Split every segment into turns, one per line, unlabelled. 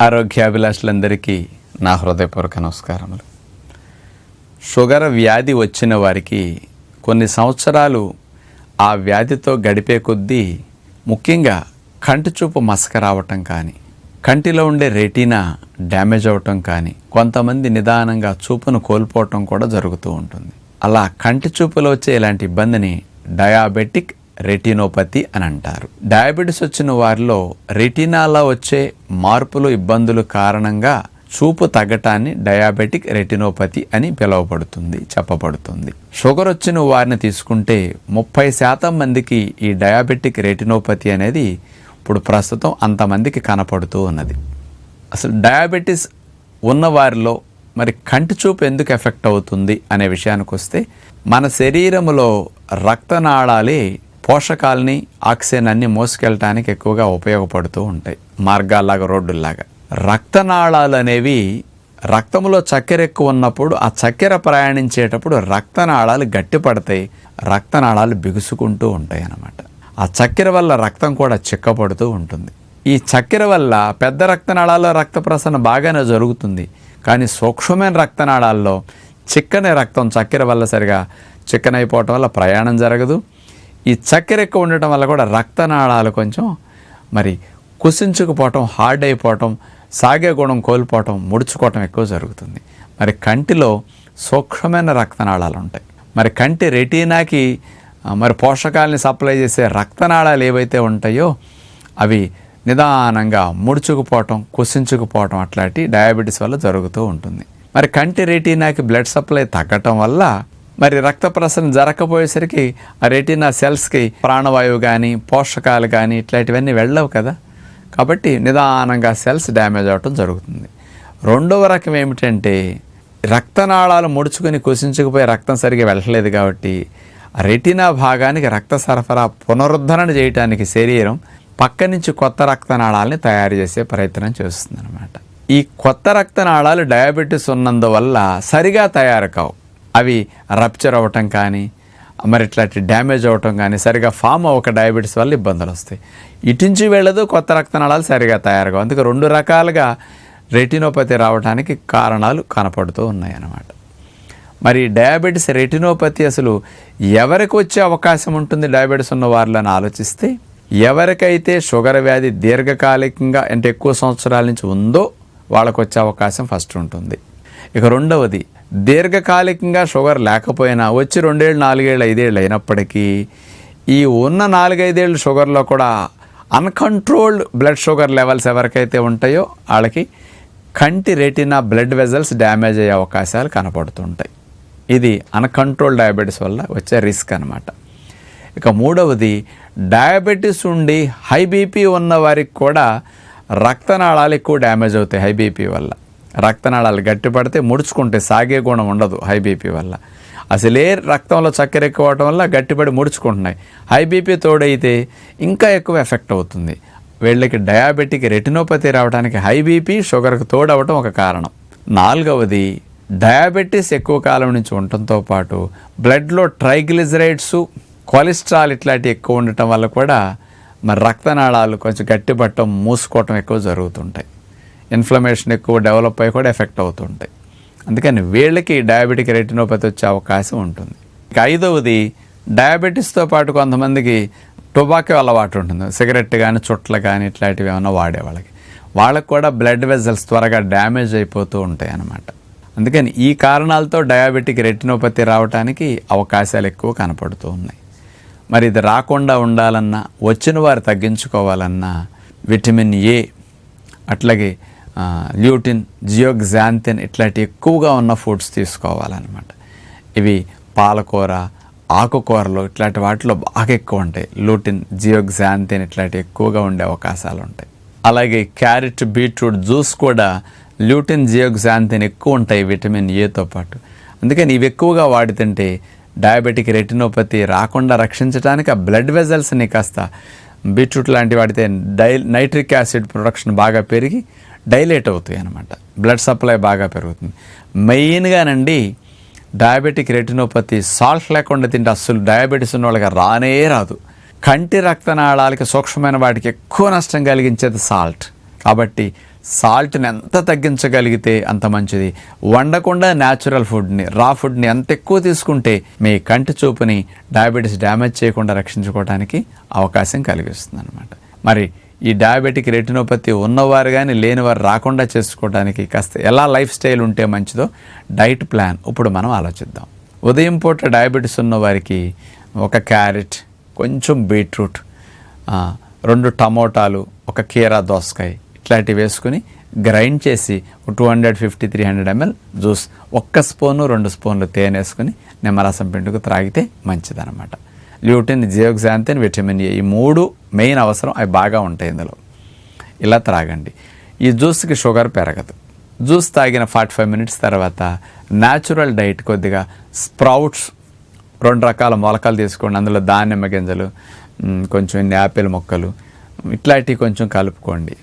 ఆరోగ్యాభిలాషులందరికీ నా హృదయపూర్వక నమస్కారములు. షుగర్ వ్యాధి వచ్చిన వారికి కొన్ని సంవత్సరాలు ఆ వ్యాధితో గడిపే కొద్దీ ముఖ్యంగా కంటి చూపు మసక రావటం కానీ కంటిలో ఉండే రెటీనా డ్యామేజ్ అవటం కానీ కొంతమంది నిదానంగా చూపును కోల్పోవటం కూడా జరుగుతూ ఉంటుంది. అలా కంటి చూపులో వచ్చే ఇలాంటి ఇబ్బందిని డయాబెటిక్ రెటినోపతి అని అంటారు. డయాబెటిస్ వచ్చిన వారిలో రెటినాలో వచ్చే మార్పులు ఇబ్బందులు కారణంగా చూపు తగ్గటాన్ని డయాబెటిక్ రెటినోపతి అని పిలువబడుతుంది చెప్పబడుతుంది. షుగర్ వచ్చిన వారిని తీసుకుంటే ముప్పై శాతం మందికి ఈ డయాబెటిక్ రెటినోపతి అనేది ఇప్పుడు ప్రస్తుతం అంతమందికి కనపడుతూ ఉన్నది. అసలు డయాబెటీస్ ఉన్నవారిలో మరి కంటి చూపు ఎందుకు ఎఫెక్ట్ అవుతుంది అనే విషయానికి వస్తే మన శరీరంలో రక్తనాళాలే పోషకాలని ఆక్సిజన్ అన్ని మోసుకెళ్ళటానికి ఎక్కువగా ఉపయోగపడుతూ ఉంటాయి. మార్గాల్లాగా రోడ్డుల్లాగా. రక్తనాళాలు అనేవి రక్తంలో చక్కెర ఎక్కువ ఉన్నప్పుడు ఆ చక్కెర ప్రయాణించేటప్పుడు రక్తనాళాలు గట్టిపడతాయి. రక్తనాళాలు బిగుసుకుంటూ ఉంటాయి అన్నమాట ఆ చక్కెర వల్ల రక్తం కూడా చిక్కపడుతూ ఉంటుంది. ఈ చక్కెర వల్ల పెద్ద రక్తనాళాల్లో రక్త ప్రసరణ బాగానే జరుగుతుంది. కానీ సూక్ష్మమైన రక్తనాళాల్లో చిక్కని రక్తం చక్కెర వల్ల సరిగా చిక్కనైపోవటం వల్ల ప్రయాణం జరగదు. ఈ చక్కెర ఎక్కువ ఉండటం వల్ల కూడా రక్తనాళాలు కొంచెం మరి కుసించుకుపోవటం హార్డ్ అయిపోవటం సాగే గుణం కోల్పోవటం ముడుచుకోవటం ఎక్కువ జరుగుతుంది. మరి కంటిలో సూక్ష్మమైన రక్తనాళాలు ఉంటాయి. మరి కంటి రెటీనాకి మరి పోషకాలని సప్లై చేసే రక్తనాళాలు ఏవైతే ఉంటాయో అవి నిదానంగా ముడుచుకుపోవటం కుసించుకుపోవటం అట్లాంటి డయాబెటీస్ వల్ల జరుగుతూ ఉంటుంది. మరి కంటి రెటీనాకి బ్లడ్ సప్లై తగ్గటం వల్ల మరి రక్త ప్రసరణ జరగకపోయేసరికి ఆ రెటీనా సెల్స్కి ప్రాణవాయువు కానీ పోషకాలు కానీ ఇట్లాంటివన్నీ వెళ్ళవు కదా. కాబట్టి నిదానంగా సెల్స్ డ్యామేజ్ అవటం జరుగుతుంది. రెండవ రకం ఏమిటంటే రక్తనాళాలు ముడుచుకొని కుసించుకుపోయి రక్తం సరిగా వెళ్ళలేదు కాబట్టి రెటీనా భాగానికి రక్త సరఫరా పునరుద్ధరణ చేయడానికి శరీరం పక్క నుంచి కొత్త రక్తనాళాలని తయారు చేసే ప్రయత్నం చేస్తుంది అనమాట ఈ కొత్త రక్తనాళాలు డయాబెటీస్ ఉన్నందువల్ల సరిగా తయారు కావు అవి రప్చర్ అవ్వటం కానీ మరి ఇట్లాంటి డ్యామేజ్ అవ్వటం కానీ సరిగా ఫామ్ అవ్వక డయాబెటీస్ వల్ల ఇబ్బందులు వస్తాయి. ఇటుంచి వెళ్ళదు కొత్త రక్తనాళాలు సరిగా తయారుగా. కావు అందుకే రెండు రకాలుగా రెటినోపతి రావడానికి కారణాలు కనపడుతూ ఉన్నాయి అన్నమాట మరి డయాబెటీస్ రెటినోపతి అసలు ఎవరికి వచ్చే అవకాశం ఉంటుంది డయాబెటీస్ ఉన్న వారిలో ఆలోచిస్తే ఎవరికైతే షుగర్ వ్యాధి దీర్ఘకాలికంగా అంటే ఎక్కువ సంవత్సరాల నుంచి ఉందో వాళ్ళకు వచ్చే అవకాశం ఫస్ట్ ఉంటుంది. ఇక రెండవది దీర్ఘకాలికంగా షుగర్ లేకపోయినా వచ్చి రెండేళ్ళు నాలుగేళ్ళు ఐదేళ్ళు అయినప్పటికీ ఈ ఉన్న నాలుగైదేళ్ళు షుగర్లో కూడా అన్కంట్రోల్డ్ బ్లడ్ షుగర్ లెవెల్స్ ఎవరికైతే ఉంటాయో వాళ్ళకి కంటి రెటినా బ్లడ్ వెజల్స్ డ్యామేజ్ అయ్యే అవకాశాలు కనపడుతుంటాయి. ఇది అన్కంట్రోల్ డయాబెటీస్ వల్ల వచ్చే రిస్క్ అనమాట ఇక మూడవది డయాబెటీస్ ఉండి హై బీపీ ఉన్న వారికి కూడా రక్తనాళాలు ఎక్కువ డ్యామేజ్ అవుతాయి హై బీపీ వల్ల. రక్తనాళాలు గట్టిపడితే ముడుచుకుంటే సాగే గుణం ఉండదు హై బీపీ వల్ల. అసలే రక్తంలో చక్కెర ఎక్కువ అవటం వల్ల గట్టిపడి ముడుచుకుంటున్నాయి. హై బీపీ తోడైతే ఇంకా ఎక్కువ ఎఫెక్ట్ అవుతుంది. వీళ్ళకి డయాబెటిక్ రెటినోపతి రావడానికి హై బీపీ షుగర్కి తోడవటం ఒక కారణం. నాలుగవది డయాబెటీస్ ఎక్కువ కాలం నుంచి ఉండటంతో పాటు బ్లడ్లో ట్రైగ్లిజరైడ్స్ కొలెస్ట్రాల్ ఇట్లాంటివి ఎక్కువ ఉండటం వల్ల కూడా మరి రక్తనాళాలు కొంచెం గట్టిపట్టడం మూసుకోవటం ఎక్కువ జరుగుతుంటాయి. ఇన్ఫ్లమేషన్ ఎక్కువ డెవలప్ అయ్యి కూడా ఎఫెక్ట్ అవుతుంటాయి. అందుకని వీళ్ళకి డయాబెటిక్ రెటినోపతి వచ్చే అవకాశం ఉంటుంది. ఇక ఐదవది డయాబెటీస్తో పాటు కొంతమందికి టొబాకో అలవాటు ఉంటుంది. సిగరెట్ కానీ చుట్టలు కానీ ఇట్లాంటివి ఏమైనా వాడే వాళ్ళకి. వాళ్ళకి కూడా బ్లడ్ వెజల్స్ త్వరగా డ్యామేజ్ అయిపోతూ ఉంటాయి అన్నమాట. అందుకని ఈ కారణాలతో డయాబెటిక్ రెటినోపతి రావడానికి అవకాశాలు ఎక్కువ కనపడుతూ ఉన్నాయి. మరి ఇది రాకుండా ఉండాలన్నా వచ్చిన వారు తగ్గించుకోవాలన్నా విటమిన్ ఏ అట్లాగే ల్యూటిన్ జియోగ్జాంతిన్ ఇట్లాంటి ఎక్కువగా ఉన్న ఫుడ్స్ తీసుకోవాలన్నమాట. ఇవి పాలకూర ఆకుకూరలు ఇట్లాంటి వాటిలో బాగా ఎక్కువ ఉంటాయి. లూటిన్ జియోగ్జాంతిన్ ఇట్లాంటి ఎక్కువగా ఉండే అవకాశాలు ఉంటాయి. అలాగే క్యారెట్ బీట్రూట్ జ్యూస్ కూడా ల్యూటిన్ జియోగ్జాంతిన్ ఎక్కువ ఉంటాయి విటమిన్ ఏతో పాటు. అందుకని ఇవి ఎక్కువగా వాడుతుంటే డయాబెటిక్ రెటినోపతి రాకుండా రక్షించడానికి ఆ బ్లడ్ వెజల్స్ని కాస్త బీట్రూట్ లాంటి వాడితే డై నైట్రిక్ యాసిడ్ ప్రొడక్షన్ బాగా పెరిగి డైలేట్ అవుతాయి అనమాట బ్లడ్ సప్లై బాగా పెరుగుతుంది. మెయిన్గానండి డయాబెటిక్ రెటినోపతి సాల్ట్ లేకుండా తింటే అస్సలు డయాబెటీస్ ఉన్న వాళ్ళకి రానే రాదు. కంటి రక్తనాళాలకి సూక్ష్మమైన వాటికి ఎక్కువ నష్టం కలిగించేది సాల్ట్. కాబట్టి సాల్ట్ని ఎంత తగ్గించగలిగితే అంత మంచిది. వండకుండా న్యాచురల్ ఫుడ్ని రా ఫుడ్ని ఎంత ఎక్కువ తీసుకుంటే మీ కంటి చూపుని డయాబెటీస్ డ్యామేజ్ చేయకుండా రక్షించుకోవడానికి అవకాశం కలిగిస్తుంది అనమాట మరి ఈ డయాబెటిక్ రెటినోపతి ఉన్నవారు కానీ లేనివారు రాకుండా చేసుకోవడానికి కాస్త ఎలా లైఫ్ స్టైల్ ఉంటే మంచిదో డైట్ ప్లాన్ ఇప్పుడు మనం ఆలోచిద్దాం. ఉదయం పూట డయాబెటీస్ ఉన్నవారికి ఒక క్యారెట్ కొంచెం బీట్రూట్ రెండు టమోటాలు ఒక కీరా దోసకాయ ఇట్లాంటివి వేసుకుని గ్రైండ్ చేసి two hundred fifty three hundred ML juice ఒక్క స్పూను రెండు స్పూన్లు తేనె వేసుకుని నిమ్మరసం పిండుకు త్రాగితే మంచిదన్నమాట. ల్యూటిన్ జియోగ్జాంతిన్ విటమిన్ ఏ ఈ మూడు మెయిన్ అవసరం అవి బాగా ఉంటాయి ఇందులో. ఇలా త్రాగండి. ఈ జ్యూస్కి షుగర్ పెరగదు. జ్యూస్ తాగిన ఫార్టీ ఫైవ్ మినిట్స్ తర్వాత న్యాచురల్ డైట్ కొద్దిగా స్ప్రౌట్స్ రెండు రకాల మొలకలు తీసుకోండి. అందులో దానిమ్మ గింజలు కొంచెం యాపిల్ మొక్కలు ఇట్లాంటివి కొంచెం కలుపుకోండి.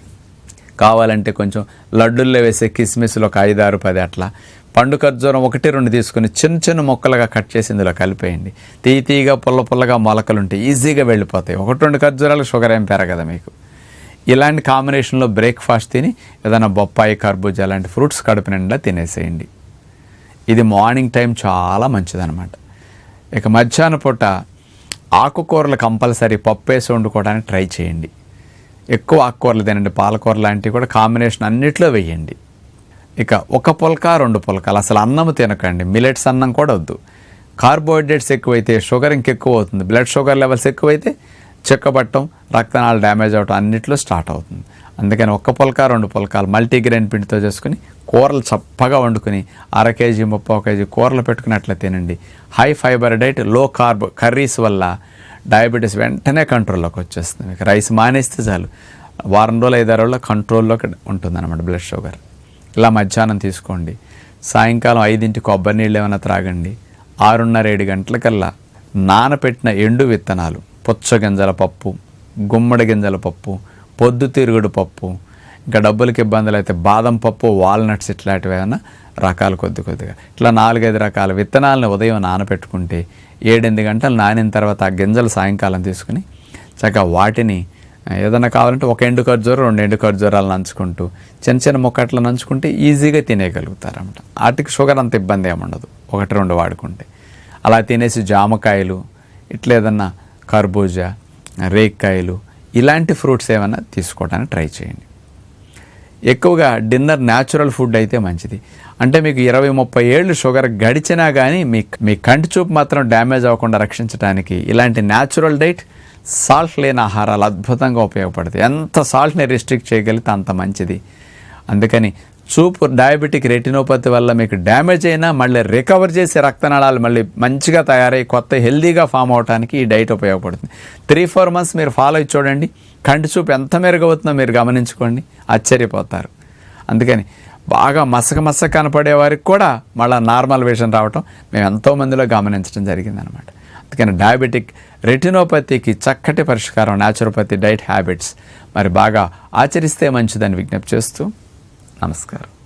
కావాలంటే కొంచెం లడ్డుల్లో వేసే కిస్మిస్లు ఒక ఐదారు పది అట్లా. పండు ఖర్జూరం ఒకటి రెండు తీసుకుని చిన్న చిన్న మొక్కలుగా కట్ చేసి ఇందులో కలిపేయండి. తీ తీగా పుల్ల పుల్లగా మొలకలు ఉంటాయి ఈజీగా వెళ్ళిపోతాయి. ఒకటి రెండు ఖర్జూరాలు షుగర్ ఏం పెరగదు మీకు. ఇలాంటి కాంబినేషన్లో బ్రేక్ఫాస్ట్ తిని ఏదైనా బొప్పాయి కర్బూజా లాంటి ఫ్రూట్స్ కడుపు నిండా తినేసేయండి. ఇది మార్నింగ్ టైం చాలా మంచిదన్నమాట. ఇక మధ్యాహ్న పూట ఆకుకూరలు కంపల్సరీ పప్పు వేసి వండుకోవడానికి ట్రై చేయండి. ఎక్కువ ఆకుకూరలు తినండి పాలకూర లాంటివి కూడా కాంబినేషన్ అన్నిట్లో వేయండి ఇక ఒక పుల్క రెండు పుల్కాలు. అసలు అన్నం తినకండి. మిలెట్స్ అన్నం కూడా వద్దు. కార్బోహైడ్రేట్స్ ఎక్కువైతే షుగర్ ఇంకెక్కువ అవుతుంది. బ్లడ్ షుగర్ లెవెల్స్ ఎక్కువైతే చెక్కబట్టం రక్తనాలు డ్యామేజ్ అవటం అన్నిట్లో స్టార్ట్ అవుతుంది. అందుకని ఒక్క పుల్క రెండు పుల్కాలు మల్టీగ్రెయిన్ పిండితో చేసుకుని కూరలు చప్పగా వండుకుని అర కేజీ ముప్పై కేజీ కూరలు పెట్టుకున్నట్లు తినండి. హై ఫైబర్ డైట్లో కార్బ్ కర్రీస్ వల్ల డయాబెటీస్ వెంటనే కంట్రోల్లోకి వచ్చేస్తుంది. మీకు రైస్ మానేస్తే చాలు. వారం రోజులు ఐదారు రోజుల్లో కంట్రోల్లోకి ఉంటుంది అనమాట బ్లడ్ షుగర్. ఇలా మధ్యాహ్నం తీసుకోండి. సాయంకాలం ఐదింటి కొబ్బరి నీళ్ళు ఏమైనా త్రాగండి. ఆరున్నర ఏడు గంటలకల్లా నానపెట్టిన ఎండు విత్తనాలు పుచ్చగింజల పప్పు గుమ్మడి గింజల పప్పు పొద్దుతిరుగుడు పప్పు ఇంకా డబ్బులకి ఇబ్బందులు అయితే బాదం పప్పు వాల్నట్స్ ఇట్లాంటివి ఏమైనా రకాలు కొద్ది కొద్దిగా. ఇట్లా నాలుగైదు రకాల విత్తనాలను ఉదయం నానపెట్టుకుంటే ఏడెనిమిది గంటలు నానిన తర్వాత ఆ గింజలు సాయంకాలం తీసుకుని చక్కగా వాటిని ఏదైనా కావాలంటే ఒక ఎండు ఖర్జూరం రెండు ఎండు ఖర్జూరాలు నంచుకుంటూ చిన్న చిన్న ముక్కట్లు నంచుకుంటే ఈజీగా తినేయగలుగుతారన్నమాట. వాటికి షుగర్ అంత ఇబ్బంది ఏముండదు ఒకటి రెండు వాడుకుంటే. అలా తినేసి జామకాయలు ఇట్లా ఏదన్నా కర్బూజా రేక్కాయలు ఇలాంటి ఫ్రూట్స్ ఏమైనా తీసుకోవడానికి ట్రై చేయండి. ఎక్కువగా డిన్నర్ న్యాచురల్ ఫుడ్ అయితే మంచిది. అంటే మీకు ఇరవై ముప్పై ఏళ్ళు షుగర్ గడిచినా కానీ మీ మీ కంటి చూపు మాత్రం డ్యామేజ్ అవ్వకుండా రక్షించడానికి ఇలాంటి న్యాచురల్ డైట్ సాల్ట్ లేని ఆహారాలు అద్భుతంగా ఉపయోగపడతాయి. ఎంత సాల్ట్ని రిస్ట్రిక్ట్ చేయగలిగితే అంత మంచిది. అందుకని చూపు డయాబెటిక్ రెటినోపతి వల్ల మీకు డ్యామేజ్ అయినా మళ్ళీ రికవర్ చేసే రక్తనాళాలు మళ్ళీ మంచిగా తయారై కొత్త హెల్దీగా ఫామ్ అవడానికి ఈ డైట్ ఉపయోగపడుతుంది. త్రీ ఫోర్ మంత్స్ మీరు ఫాలో అయ్యి చూడండి. కంటి చూపు ఎంత మెరుగవుతుందో మీరు గమనించుకోండి. ఆశ్చర్యపోతారు. అందుకని బాగా మసక మసక కనపడే వారికి కూడా మళ్ళీ నార్మల్ విషన్ రావటం మేము ఎంతో మందిలో గమనించడం జరిగిందనమాట. అందుకని డయాబెటిక్ రెటినోపతికి చక్కటి పరిష్కారం న్యాచురోపతి డైట్ హ్యాబిట్స్. మరి బాగా ఆచరిస్తే మంచిదని విజ్ఞప్తి చేస్తూ నమస్కారం.